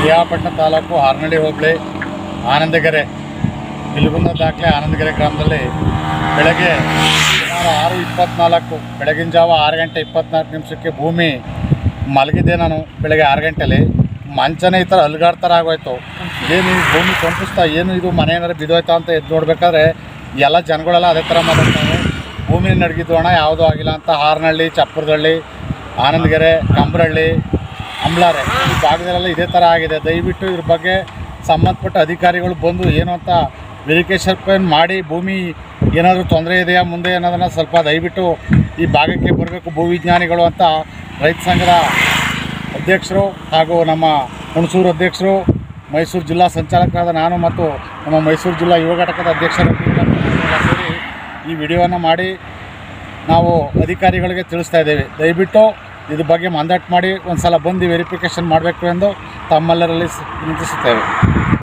ಪಿರಿಯಾಪಟ್ಟಣ ತಾಲೂಕು ಹಾರ್ನಳ್ಳಿ ಹೋಬಳಿ, ಆನಂದಗೆರೆ. ಇಲ್ಲಿಗುಂದ ದಾಖಲೆ, ಆನಂದಗೆರೆ ಗ್ರಾಮದಲ್ಲಿ. ಬೆಳಗ್ಗೆ ಸುಮಾರು ಆರು ಇಪ್ಪತ್ನಾಲ್ಕು, ಬೆಳಗಿನ ಜಾವ ಆರು ಗಂಟೆ ಇಪ್ಪತ್ನಾಲ್ಕು ನಿಮಿಷಕ್ಕೆ ಭೂಮಿ ಮಲಗಿದ್ದೆ ನಾನು ಬೆಳಗ್ಗೆ ಆರು ಗಂಟೆಲಿ. ಮಂಚನೆ ಈ ಥರ ಅಲ್ಗಾಡ್ತಾರ ಆಗೋಯ್ತು. ಏನು ಭೂಮಿ ಕಂಪಿಸ್ತಾ, ಏನು ಇದು ಮನೆ ಏನಾರು ಬಿದ್ದೋಯ್ತಾ ಅಂತ ಎದ್ದು ನೋಡ್ಬೇಕಾದ್ರೆ ಎಲ್ಲ ಜನಗಳೆಲ್ಲ ಅದೇ ಥರ ಮಾತಾಡ್ತಾರೆ. ಭೂಮಿ ನಡಗಿದ್ದು ಅಣ್ಣ ಯಾವುದೂ ಆಗಿಲ್ಲ ಅಂತ ಹಾರನಹಳ್ಳಿ ಚಪ್ಪರದಳ್ಳಿ, ಆನಂದಗೆರೆ, ಕಂಬ್ರಹಳ್ಳಿ ಅಂಬ್ಲಾರೆ ಈ ಭಾಗದಲ್ಲೆಲ್ಲ ಇದೇ ಥರ ಆಗಿದೆ. ದಯವಿಟ್ಟು ಇದ್ರ ಬಗ್ಗೆ ಸಂಬಂಧಪಟ್ಟ ಅಧಿಕಾರಿಗಳು ಬಂದು ಏನು ಅಂತ ವೆರಿಫಿಕೇಶನ್ ಮಾಡಿ, ಭೂಮಿ ಏನಾದರೂ ತೊಂದರೆ ಇದೆಯಾ, ಮುಂದೆ ಅನ್ನೋದನ್ನು ಸ್ವಲ್ಪ ದಯವಿಟ್ಟು ಈ ಭಾಗಕ್ಕೆ ಬರಬೇಕು ಭೂವಿಜ್ಞಾನಿಗಳು ಅಂತ ರೈತ ಸಂಘದ ಅಧ್ಯಕ್ಷರು ಹಾಗೂ ನಮ್ಮ ಹುಣಸೂರು ಅಧ್ಯಕ್ಷರು, ಮೈಸೂರು ಜಿಲ್ಲಾ ಸಂಚಾಲಕರಾದ ನಾನು ಮತ್ತು ನಮ್ಮ ಮೈಸೂರು ಜಿಲ್ಲಾ ಯುವ ಘಟಕದ ಅಧ್ಯಕ್ಷರು ಸೇರಿ ಈ ವಿಡಿಯೋವನ್ನು ಮಾಡಿ ನಾವು ಅಧಿಕಾರಿಗಳಿಗೆ ತಿಳಿಸ್ತಾ ಇದ್ದೇವೆ. ದಯವಿಟ್ಟು ಇದ್ರ ಬಗ್ಗೆ ಮಂದಟ್ಟು ಮಾಡಿ ಒಂದು ಸಲ ಬಂದು ವೆರಿಫಿಕೇಷನ್ ಮಾಡಬೇಕು ಎಂದು ತಮ್ಮೆಲ್ಲರಲ್ಲಿ ವಿನಂತಿಸುತ್ತೇವೆ.